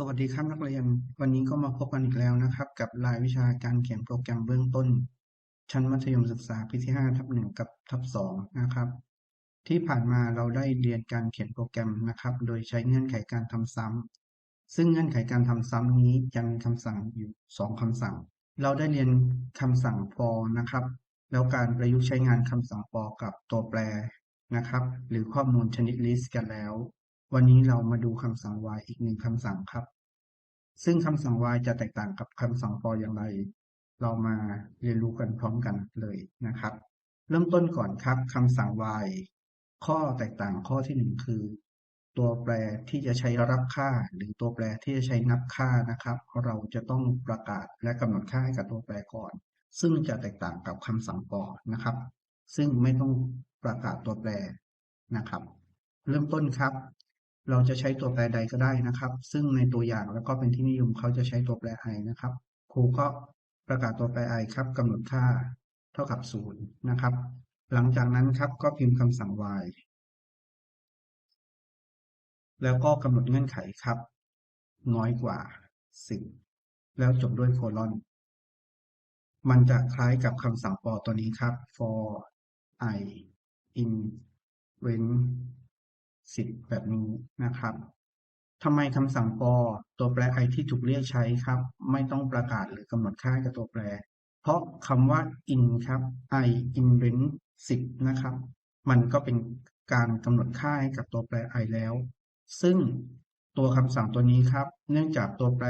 สวัสดีครับนักเรียน วันนี้ก็มาพบกันอีกแล้วนะครับ กับรายวิชาการเขียนโปรแกรมเบื้องต้น ชั้นมัธยมศึกษาปีที่5ทับ1กับทับ2นะครับ ที่ผ่านมาเราได้เรียนการเขียนโปรแกรมนะครับ โดยใช้เงื่อนไขการทำซ้ำซึ่งเงื่อนไขการทำซ้ำนี้จะมีคำสั่งอยู่ 2คำสั่ง เราได้เรียนคำสั่ง for นะครับ แล้วการประยุกต์ใช้งานคำสั่ง for กับตัวแปรนะครับ หรือข้อมูลชนิด list กันแล้ว วันนี้เรามาดูคำสั่ง y อีกหนึ่งคำสั่งครับ ซึ่งคำสั่ง y จะแตกต่างกับคำสั่ง for อย่างไร เรามาเรียนรู้กันพร้อมกันเลยนะครับ เริ่มต้นก่อนครับคำสั่ง y ข้อแตกต่างข้อที่หนึ่งคือ ตัวแปรที่จะใช้รับค่า หรือตัวแปรที่จะใช้นับค่านะครับ เราจะต้องประกาศและกำหนดค่าให้กับตัวแปรก่อน ซึ่งจะแตกต่างกับคำสั่ง for นะครับ ซึ่งไม่ต้องประกาศตัวแปรนะครับ เริ่มต้นครับ เราจะใช้ตัวแปรใดก็ได้นะครับ ซึ่งในตัวอย่างแล้วก็เป็นที่นิยมเขาจะใช้ตัวแปร i นะครับ ครูก็ประกาศตัวแปร i ครับกำหนดค่าเท่ากับศูนย์นะครับ หลังจากนั้นครับก็พิมพ์คำสั่ง y แล้วก็กำหนดเงื่อนไขครับ น้อยกว่า 10 แล้วจบด้วยโคลอน มันจะคล้ายกับคำสั่ง for ตัวนี้ครับ for i in when สิบแบบนี้นะครับทำไมคำสั่ง for ตัวแปร i ที่ถูกเรียกใช้ครับ ไม่ต้องประกาศหรือกำหนดค่ากับตัวแปร เพราะคำว่า in ครับ i in range 10นะครับ มันก็เป็นการกำหนดค่าให้กับตัวแปร i แล้ว ซึ่งตัวคำสั่งตัวนี้ครับ เนื่องจากตัวแปร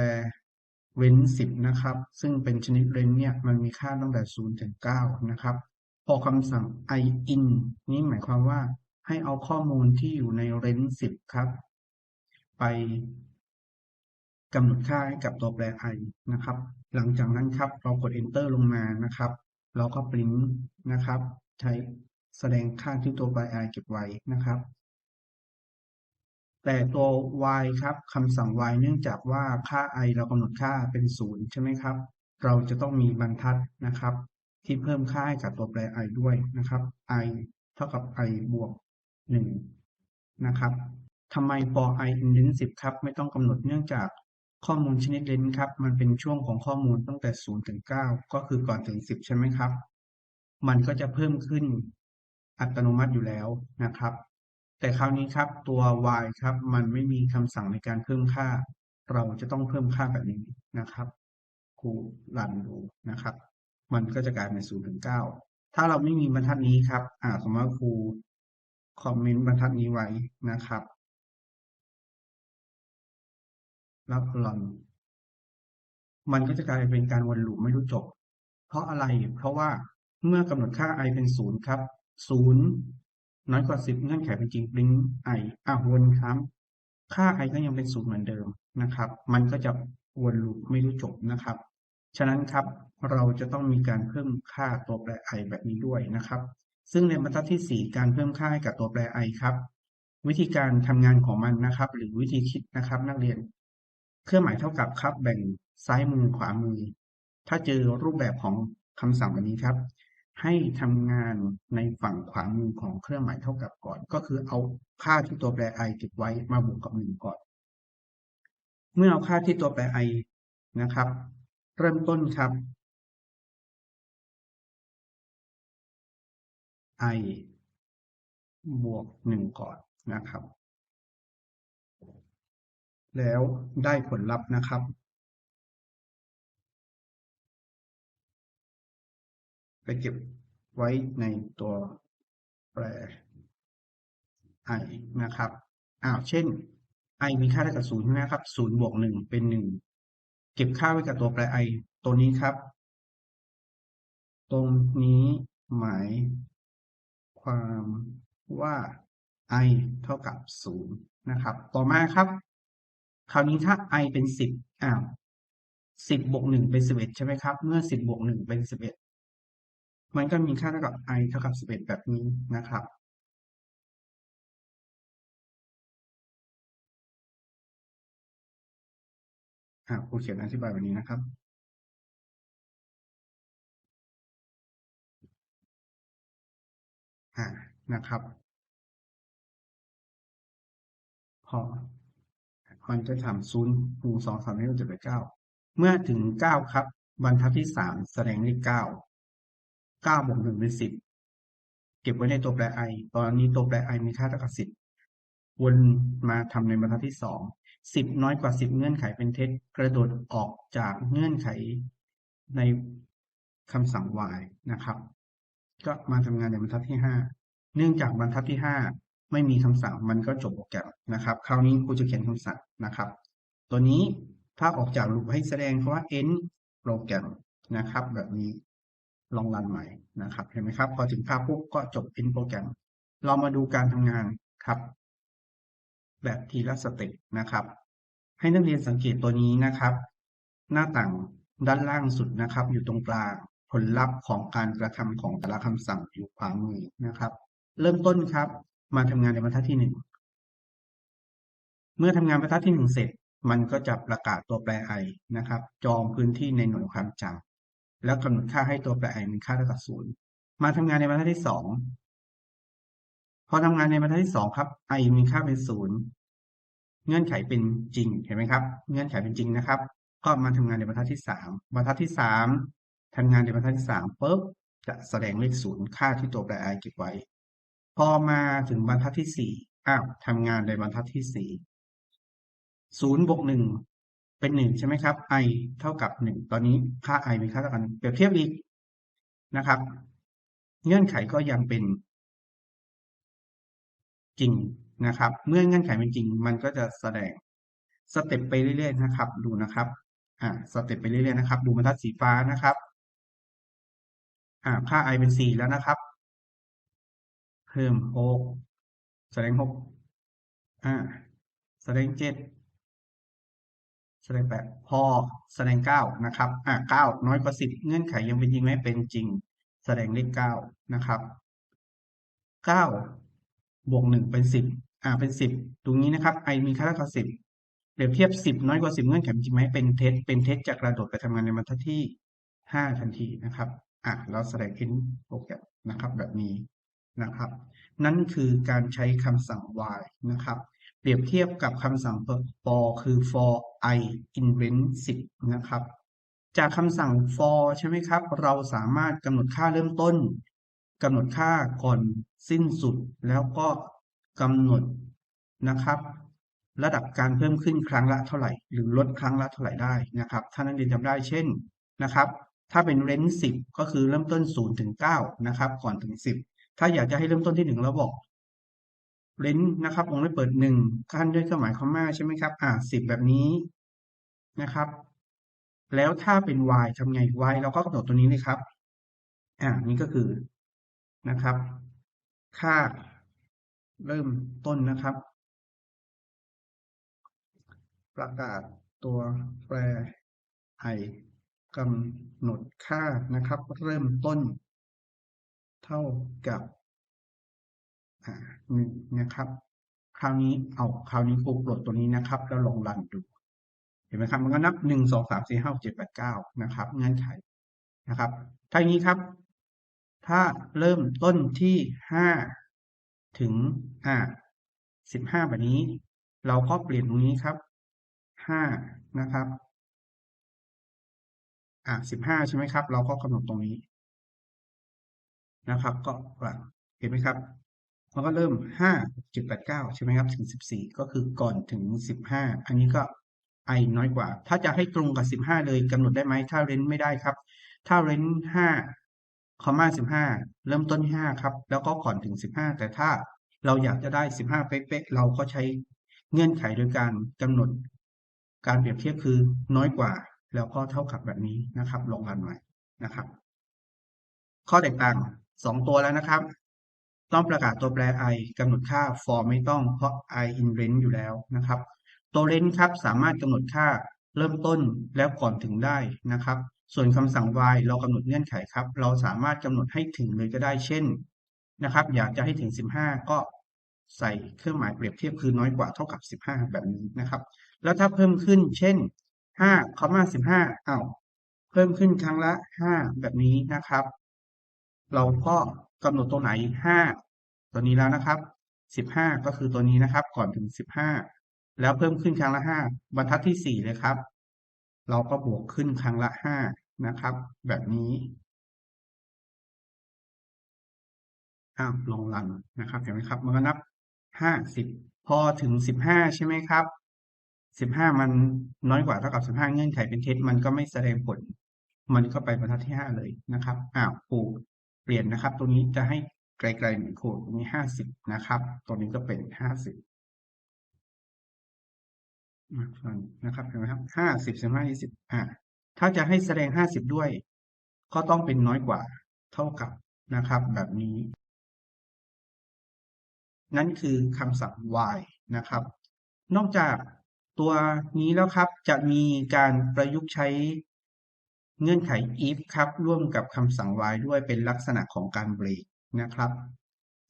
เว้น 10 นะครับ ซึ่งเป็นชนิดเรนเนี่ยมันมีค่าตั้งแต่ 0 ถึง 9 นะครับ พอคำสั่ง i in นี่หมายความว่า ให้เอาข้อมูลที่อยู่ในเรนจ์สิบครับ ไปกำหนดค่าให้กับตัวแปร i นะครับ หลังจากนั้นครับเรากด enter ลงมานะครับเราก็ปริ้นนะครับ ใช้แสดงค่าที่ตัวแปร i เก็บไว้นะครับ แต่ตัว y ครับคำสั่ง y เนื่องจากว่าค่า i เรากำหนดค่าเป็นศูนย์ใช่ไหมครับ เราจะต้องมีบรรทัดนะครับ ที่เพิ่มค่าให้กับตัวแปร i ด้วยนะครับ i เท่ากับ i บวก หนึ่งนะครับทำไม for i in len 10 ครับ ไม่ต้องกำหนดเนื่องจากข้อมูลชนิดเลนครับ มันเป็นช่วงของข้อมูลตั้งแต่ 0 ถึง 9 ก็คือก่อนถึง 10 ใช่ไหมครับ มันก็จะเพิ่มขึ้นอัตโนมัติอยู่แล้วนะครับ แต่คราวนี้ครับตัว y ครับ มันไม่มีคำสั่งในการเพิ่มค่า เราจะต้องเพิ่มค่าแบบนี้นะครับครูรันดูนะครับ มันก็จะกลายเป็น 0 ถึง 9 ถ้าเราไม่มีบรรทัดนี้ครับ อ่าสมมติว่าครู คอมเมนต์บรรทัดนี้ไว้นะครับ รับลอน มันก็จะกลายเป็นการวนลูปไม่รู้จบ เพราะอะไร เพราะว่าเมื่อกำหนดค่า i เป็นศูนย์ครับศูนย์น้อยกว่าสิบเงื่อนไขเป็นจริงปริ้น i อะวนครับ ค่า i ก็ยังเป็นศูนย์เหมือนเดิมนะครับ มันก็จะวนลูปไม่รู้จบนะครับ ฉะนั้นครับเราจะต้องมีการเพิ่มค่าตัวแปร i แบบนี้ด้วยนะครับ ซึ่งในบรรทัดที่ 4 การเพิ่มค่าให้กับตัวแปร i ครับ วิธีการทำงานของมันนะครับ หรือวิธีคิดนะครับนักเรียน เครื่องหมายเท่ากับครับ แบ่งซ้ายมือขวามือ ถ้าเจอรูปแบบของคำสั่งแบบนี้ครับ ให้ทำงานในฝั่งขวามือของเครื่องหมายเท่ากับก่อน ก็คือเอาค่าที่ตัวแปร i เก็บไว้มาบวกกับหนึ่งก่อน เมื่อเอาค่าที่ตัวแปร i นะครับ เริ่มต้นครับ i บวกหนึ่งก่อนนะครับ แล้วได้ผลลัพธ์นะครับ ไปเก็บไว้ในตัวแปร i นะครับอ้าวเช่น i มีค่าเท่ากับศูนย์ใช่ไหมครับศูนย์บวกหนึ่งเป็นหนึ่งเก็บค่าไว้กับตัวแปร i ตัวนี้ครับ ตรงนี้หมาย ความว่า i เท่ากับศูนย์นะครับ ต่อมาครับ คราวนี้ถ้า i เป็นสิบอ้าวสิบบวกหนึ่งเป็นสิบเอ็ดใช่ไหมครับ เมื่อสิบบวกหนึ่งเป็นสิบเอ็ดมันก็มีค่าเท่ากับ i เท่ากับสิบเอ็ดแบบนี้นะครับ อ่าครูเขียนอธิบายแบบนี้นะครับ นะครับพอพอมันจะทำศูนย์หนึ่งสองสามสี่ห้าหกเจ็ดแปเก้าเมื่อถึงเก้าครับ บรรทัดที่สามแสดงเลขเก้าเก้าบวกหนึ่งเป็นสิบเก็บไว้ในตัวแปร i ตอนนี้ตัวแปร i มีค่าเท่ากับสิบวนมาทำในบรรทัดที่สองสิบน้อยกว่าสิบเงื่อนไขเป็นเท็จกระโดดออกจากเงื่อนไขในคำสั่ง y นะครับ ก็มาทำงานในบรรทัดที่ห้าเนื่องจากบรรทัดที่ห้าไม่มีคำสั่งมันก็จบโปรแกรมนะครับ คราวนี้ครูจะเขียนคำสั่งนะครับ ตัวนี้ถ้าออกจากลูปให้แสดงคำว่า end โปรแกรมนะครับ แบบนี้ลองรันใหม่นะครับเห็นไหมครับ พอถึงภาพปุ๊บก็จบ end โปรแกรม เรามาดูการทำงานครับ แบบทีละสเต็ปนะครับ ให้นักเรียนสังเกตตัวนี้นะครับ หน้าต่างด้านล่างสุดนะครับ อยู่ตรงกลาง ผลลัพธ์ของการกระทำของแต่ละคำสั่งอยู่ขวามือนะครับ เริ่มต้นครับ มาทำงานในบรรทัดที่หนึ่งเมื่อทำงานบรรทัดที่หนึ่งเสร็จ มันก็จะประกาศตัวแปร i นะครับ จองพื้นที่ในหน่วยความจำแล้วกำหนดค่าให้ตัวแปร i มีค่าเท่ากับศูนย์มาทำงานในบรรทัดที่สองพอทำงานในบรรทัดที่สองครับ i มีค่าเป็นศูนย์เงื่อนไขเป็นจริงเห็นไหมครับ เงื่อนไขเป็นจริงนะครับ ก็มาทำงานในบรรทัดที่สามบรรทัดที่สาม ทำงานในบรรทัดที่สามปุ๊บจะแสดงเลขศูนย์ค่าที่ตัวแปร i เก็บไว้ พอมาถึงบรรทัดที่สี่อ้าวทำงานในบรรทัดที่สี่ศูนย์บวกหนึ่งเป็นหนึ่งใช่ไหมครับ i เท่ากับหนึ่งตอนนี้ค่า i มีค่าเท่ากันเปรียบเทียบอีกนะครับ เงื่อนไขก็ยังเป็นจริงนะครับ เมื่อเงื่อนไขเป็นจริง มันก็จะแสดงสเต็ปไปเรื่อยๆนะครับ ดูนะครับ อ่า สเต็ปไปเรื่อยๆนะครับ ดูบรรทัดสีฟ้านะครับ อ่าค่า i เป็นสี่แล้วนะครับ เพิ่มหกแสดงหกอ่าแสดงเจ็ดแสดงแปดพอแสดงเก้านะครับ อ่าเก้าน้อยกว่าสิบเงื่อนไขยังเป็นจริงไหมเป็นจริง แสดงเลขเก้านะครับเก้าบวกหนึ่งเป็นสิบอ่าเป็นสิบตรงนี้นะครับ i มีค่าเท่ากับสิบเปรียบเทียบสิบน้อยกว่าสิบเงื่อนไขจริงไหมเป็นเท็จเป็นเท็จจะกระโดดไปทำงานในบรรทัดที่ห้าทันทีนะครับ อะเราแสดง end โปรแกรมนะครับแบบนี้นะครับ นั่นคือการใช้คำสั่ง y นะครับ เปรียบเทียบกับคำสั่ง for คือ for i in range 10 นะครับ จากคำสั่ง for ใช่ไหมครับ เราสามารถกำหนดค่าเริ่มต้นกำหนดค่าก่อนสิ้นสุดแล้วก็กำหนดนะครับ ระดับการเพิ่มขึ้นครั้งละเท่าไหร่ หรือลดครั้งละเท่าไหร่ได้นะครับ ถ้านักเรียนจำได้เช่นนะครับ ถ้าเป็นเรนจ์สิบก็คือเริ่มต้นศูนย์ถึงเก้านะครับ ก่อนถึงสิบถ้าอยากจะให้เริ่มต้นที่หนึ่งเราบอกเรนจ์นะครับวงเล็บเปิดหนึ่งขั้นด้วยเครื่องหมายคอมมาใช่ไหมครับ อ่าสิบแบบนี้นะครับ แล้วถ้าเป็น y ทำไง y เราก็กำหนดตัวนี้เลยครับ อ่านี่ก็คือนะครับ ค่าเริ่มต้นนะครับ ประกาศตัวแปร i กำหนดค่านะครับ เริ่มต้น เท่ากับหนึ่งนะครับ คราวนี้เอาคราวนี้ครูปลดตัวนี้นะครับ แล้วลองรันดู เห็นไหมครับ มันก็นับหนึ่งสองสามสี่ห้าเจ็ดแปดเก้านะครับเงื่อนไขนะครับถ้าอย่างนี้ครับ ถ้าเริ่มต้นที่ห้าถึงอ่าสิบห้าแบบนี้ เราก็เปลี่ยนตรงนี้ครับห้านะครับ อ่าสิบห้าใช่ไหมครับ เราก็กำหนดตรงนี้นะครับ ก็เห็นไหมครับมันก็เริ่มห้าจุดแปดเก้าใช่ไหมครับถึงสิบสี่ก็คือก่อนถึงสิบห้าอันนี้ก็ i น้อยกว่า ถ้าจะให้ตรงกับสิบห้าเลยกำหนดได้ไหมถ้าเรนไม่ได้ครับ ถ้าเรนห้าคอมมาสิบห้าเริ่มต้นห้าครับ แล้วก็ก่อนถึงสิบห้าแต่ถ้าเราอยากจะได้สิบห้าเป๊ะๆเราก็ใช้เงื่อนไขโดยการกำหนดการเปรียบเทียบคือน้อยกว่า แล้วก็เท่ากับแบบนี้นะครับ ลงกันหม่นะครับ ข้อแตกต่างสองตัวแล้วนะครับ ต้องประกาศตัวแปร i กำหนดค่า for ไม่ต้องเพราะ i in range อยู่แล้วนะครับ ตัว range ครับสามารถกำหนดค่าเริ่มต้นแล้วก่อนถึงได้นะครับ ส่วนคำสั่ง y เรากำหนดเงื่อนไขครับ เราสามารถกำหนดให้ถึงเลยก็ได้เช่นนะครับ อยากจะให้ถึง 15 ก็ใส่เครื่องหมายเปรียบเทียบคือน้อยกว่าเท่ากับ 15 แบบนี้นะครับ แล้วถ้าเพิ่มขึ้น เช่น 5คอมมา15อ้าวเพิ่มขึ้นครั้งละ5แบบนี้นะครับ เราก็กำหนดตัวไหนห้าตัวนี้แล้วนะครับสิบห้าก็คือตัวนี้นะครับ ก่อนถึงสิบห้าแล้วเพิ่มขึ้นครั้งละห้าบรรทัดที่สี่เลยครับ เราก็บวกขึ้นครั้งละห้านะครับ แบบนี้อ้าวลงรันนะครับเห็นไหมครับ มันก็นับห้าสิบพอถึงสิบห้าใช่ไหมครับ สิบห้ามันน้อยกว่าเท่ากับสิบห้าเงื่อนไขเป็นเท็จมันก็ไม่แสดงผล มันก็ไปบรรทัดที่ห้าเลยนะครับอ้าวปูเปลี่ยนนะครับ ตัวนี้จะให้ไกลๆหนึ่งโคดตรงนี้ห้าสิบนะครับ ตัวนี้ก็เป็นห้าสิบนะครับเห็นไหมครับห้าสิบสิบห้ายี่สิบอ่าถ้าจะให้แสดงห้าสิบด้วย ก็ต้องเป็นน้อยกว่าเท่ากับนะครับ แบบนี้ นั่นคือคำศัพท์ y นะครับ นอกจาก ตัวนี้แล้วครับจะมีการประยุกต์ใช้เงื่อนไข if ครับ ร่วมกับคำสั่ง y ด้วยเป็นลักษณะของการเบรกนะครับ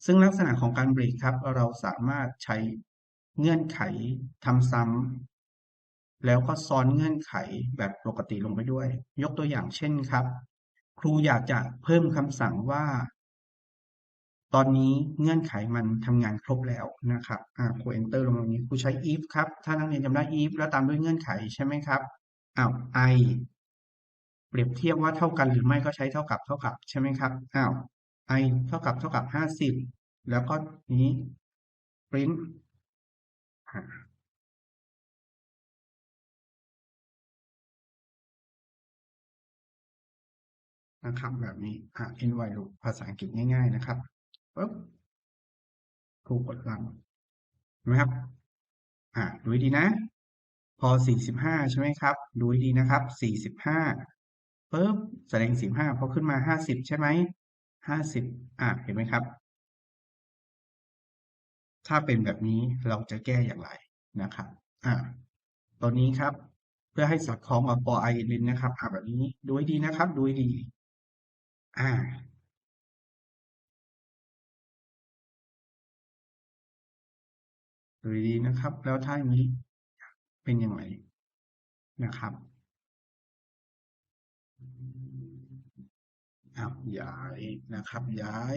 ซึ่งลักษณะของการเบรกครับ เราสามารถใช้เงื่อนไขทำซ้ำแล้วก็ซ้อนเงื่อนไขแบบปกติลงไปด้วย ยกตัวอย่างเช่นครับ ครูอยากจะเพิ่มคำสั่งว่า ตอนนี้เงื่อนไขมันทำงานครบแล้วนะครับอ่าครู enter ลงตรงนี้ครูใช้ if ครับ ถ้านักเรียนจำได้ if แล้วตามด้วยเงื่อนไขใช่ไหมครับอ้าว i เปรียบเทียบว่าเท่ากันหรือไม่ก็ใช้เท่ากับเท่ากับใช่ไหมครับอ้าว i เท่ากับเท่ากับห้าสิบแล้วก็นี้ print นะครับแบบนี้อ่า ny ภาษาอังกฤษง่าย ๆ นะครับ ปึ๊บครูกดรันเห็นไหมครับ อ่าดูดีนะ พอ 45 ใช่ไหมครับ ดูดีนะครับ 45ปึ๊บแสดง 45พอขึ้นมา 50 ใช่ไหม50 อ่าเห็นไหมครับ ถ้าเป็นแบบนี้เราจะแก้อย่างไรนะครับ อ่าตัวนี้ครับ เพื่อให้สอดคล้องกับปอไอลินนะครับอ่าแบบนี้ดูดีนะครับ ดูดี อ่า ดูดีนะครับ แล้วถ้าอย่างนี้เป็นยังไงนะครับอ้าวย้ายนะครับ ย้าย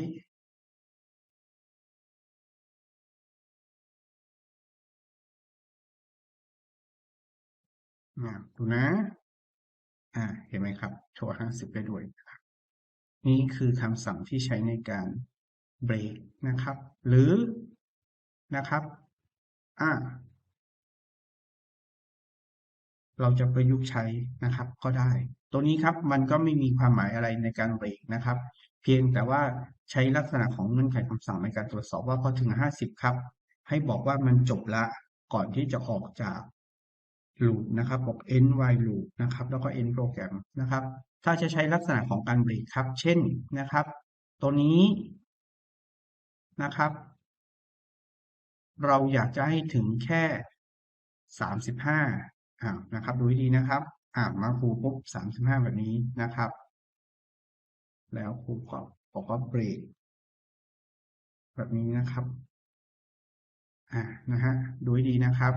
ดูนะ อ่า เห็นไหมครับ โชว์ห้าสิบไปด้วยนะครับ นี่คือคำสั่งที่ใช้ในการเบรกนะครับ หรือนะครับ เราจะประยุกต์ใช้นะครับ ก็ได้ ตัวนี้ครับมันก็ไม่มีความหมายอะไรในการเบรกนะครับ เพียงแต่ว่าใช้ลักษณะของเงื่อนไขคำสั่งในการตรวจสอบว่าพอถึงห้าสิบครับ ให้บอกว่ามันจบละก่อนที่จะออกจากลูปนะครับบอก end while loop นะครับ แล้วก็ end โปรแกรมนะครับ ถ้าจะใช้ลักษณะของการเบรกครับ เช่นนะครับ ตัวนี้นะครับ เราอยากจะให้ถึงแค่สามสิบห้าอ่านะครับ ดูดีนะครับ อ่ามาครูปุ๊บสามสิบห้าแบบนี้นะครับ แล้วครูก็บอกว่าเบรกแบบนี้นะครับ อ่านะฮะดูดีนะครับ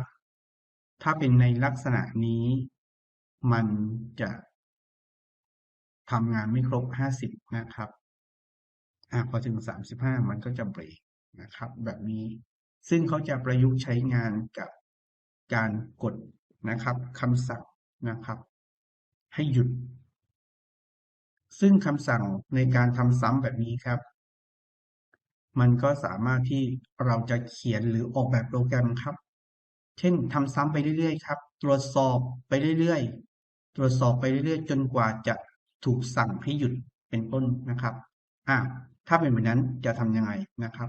ถ้าเป็นในลักษณะนี้ มันจะทำงานไม่ครบห้าสิบนะครับอ่าพอถึงสามสิบห้ามันก็จะเบรกนะครับ แบบนี้ ซึ่งเขาจะประยุกต์ใช้งานกับการกดนะครับคำสั่งนะครับ ให้หยุด ซึ่งคำสั่งในการทำซ้ำแบบนี้ครับ มันก็สามารถที่เราจะเขียนหรือออกแบบโปรแกรมครับ เช่นทำซ้ำไปเรื่อยๆครับ ตรวจสอบไปเรื่อยๆ ตรวจสอบไปเรื่อยๆ จนกว่าจะถูกสั่งให้หยุดเป็นต้นนะครับอ่าถ้าเป็นแบบนั้นจะทำยังไงนะครับ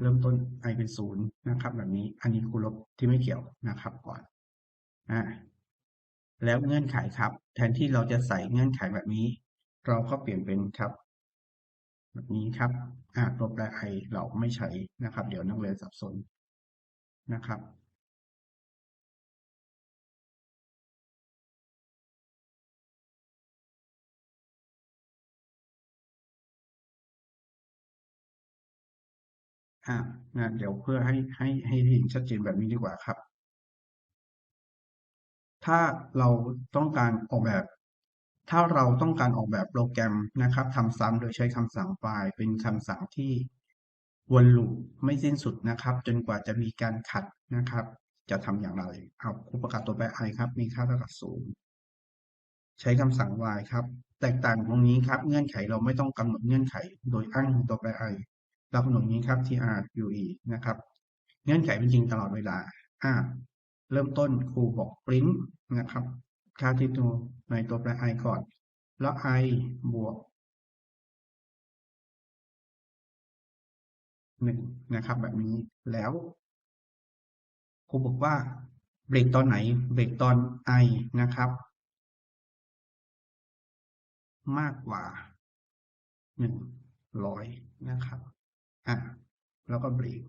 เริ่มต้น i เป็นศูนย์นะครับ แบบนี้อันนี้ครูลบที่ไม่เกี่ยวนะครับก่อนอ่าแล้วเงื่อนไขครับ แทนที่เราจะใส่เงื่อนไขแบบนี้ เราก็เปลี่ยนเป็นครับ แบบนี้ครับอ่าตัวแปร i เราไม่ใช้นะครับ เดี๋ยวนักเรียนสับสนนะครับ อ่านะเดี๋ยวเพื่อให้ให้ให้เห็นชัดเจนแบบนี้ดีกว่าครับ ถ้าเราต้องการออกแบบ ถ้าเราต้องการออกแบบโปรแกรมนะครับทำซ้ำโดยใช้คำสั่งไฟล์เป็นคำสั่งที่วนลูปไม่สิ้นสุดนะครับ จนกว่าจะมีการขัดนะครับ จะทำอย่างไรเอาครูประกาศตัวแปร i ครับ มีค่าเท่ากับศูนย์ใช้คำสั่ง y ครับ แตกต่างตรงนี้ครับ เงื่อนไขเราไม่ต้องกำหนดเงื่อนไข โดยอ้างตัวแปร i เรากำหนดนี้ครับ tr ue นะครับ เงื่อนไขเป็นจริงตลอดเวลาอ่าเริ่มต้นครูบอก print นะครับ ค่าที่ตัวในตัวแปร i ก่อน แล้ว i บวกหนึ่งนะครับ แบบนี้แล้วครูบอกว่าเบรกตอนไหน เบรกตอน i นะครับ มากกว่าหนึ่งร้อยนะครับ อะแล้วก็เบรก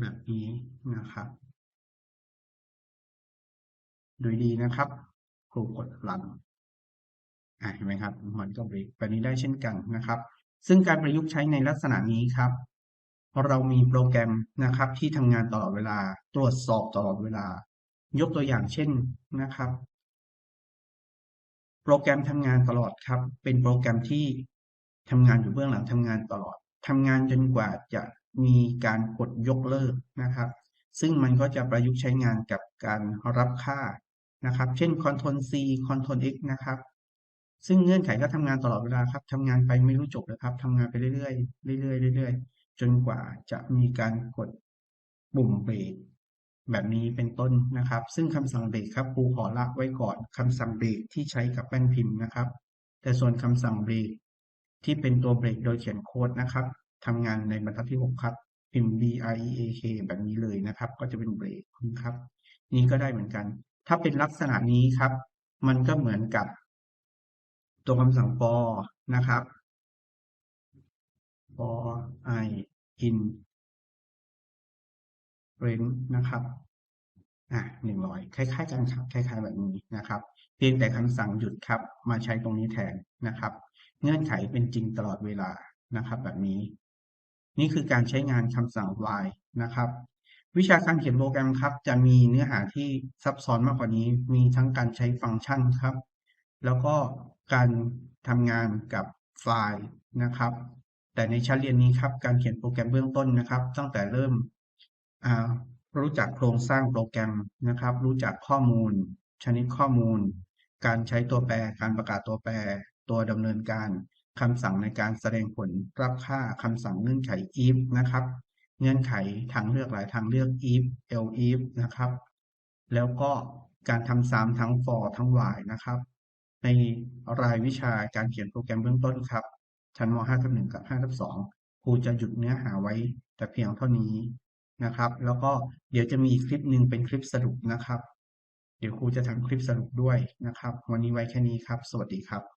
แบบนี้นะครับ โดยดีนะครับครูกดรันอะเห็นไหมครับ มันก็เบรกแบบนี้ได้เช่นกันนะครับ ซึ่งการประยุกต์ใช้ในลักษณะนี้ครับเรามีโปรแกรมนะครับที่ทำงานตลอดเวลา ตรวจสอบตลอดเวลา ยกตัวอย่างเช่นนะครับ โปรแกรมทำงานตลอดครับ เป็นโปรแกรมที่ทำงานอยู่เบื้องหลังทำงานตลอด ทำงานจนกว่าจะมีการกดยกเลิกนะครับ ซึ่งมันก็จะประยุกต์ใช้งานกับการรับค่านะครับ เช่น Ctrl C Ctrl X นะครับ ซึ่งเงื่อนไขก็ทำงานตลอดเวลาครับทำงานไปไม่รู้จบเลยครับทำงานไปเรื่อยๆเรื่อยๆเรื่อยๆ จนกว่าจะมีการกดปุ่มเบรกแบบนี้เป็นต้นนะครับ ซึ่งคำสั่งเบรกครับครูขอละไว้ก่อนคำสั่งเบรกที่ใช้กับแป้นพิมพ์นะครับ แต่ส่วนคำสั่งเบรก ที่เป็นตัวเบรกโดยเขียนโค้ดนะครับทำงานในบรรทัดที่ 6 ครับพิมพ์ b r e a k แบบนี้เลยนะครับ ก็จะเป็นเบรกนะครับ นี้ก็ได้เหมือนกัน ถ้าเป็นลักษณะนี้ครับ มันก็เหมือนกับ ตัวคำสั่ง for นะครับ for i in range นะครับอะหนึ่งร้อยคล้ายๆกันครับ คล้าย ๆ แบบนี้นะครับ เพียงแต่คำสั่งหยุดครับ มาใช้ตรงนี้แทนนะครับ เงื่อนไขเป็นจริงตลอดเวลานะครับ แบบนี้ นี่คือการใช้งานคำสั่ง while นะครับ วิชาการเขียนโปรแกรมครับ จะมีเนื้อหาที่ซับซ้อนมากกว่านี้ มีทั้งการใช้ฟังก์ชันครับ แล้วก็การทำงานกับไฟล์นะครับ แต่ในชั้นเรียนนี้ครับ การเขียนโปรแกรมเบื้องต้นนะครับ ตั้งแต่เริ่มรู้จักโครงสร้างโปรแกรมนะครับ รู้จักข้อมูล ชนิดข้อมูล การใช้ตัวแปร การประกาศตัวแปร ตัวดำเนินการคำสั่งในการแสดงผลรับค่าคำสั่งเงื่อนไข if นะครับ เงื่อนไขทางเลือกหลายทางเลือก if elif นะครับ แล้วก็การทำซ้ำทั้ง for ทั้ง while นะครับ ในรายวิชาการเขียนโปรแกรมเบื้องต้นครับ ชั้นม .5 ทับ1กับ5ทับ2ครูจะหยุดเนื้อหาไว้แต่เพียงเท่านี้นะครับ แล้วก็เดี๋ยวจะมีคลิปหนึ่งเป็นคลิปสรุปนะครับ เดี๋ยวครูจะทำคลิปสรุปด้วยนะครับ วันนี้ไว้แค่นี้ครับ สวัสดีครับ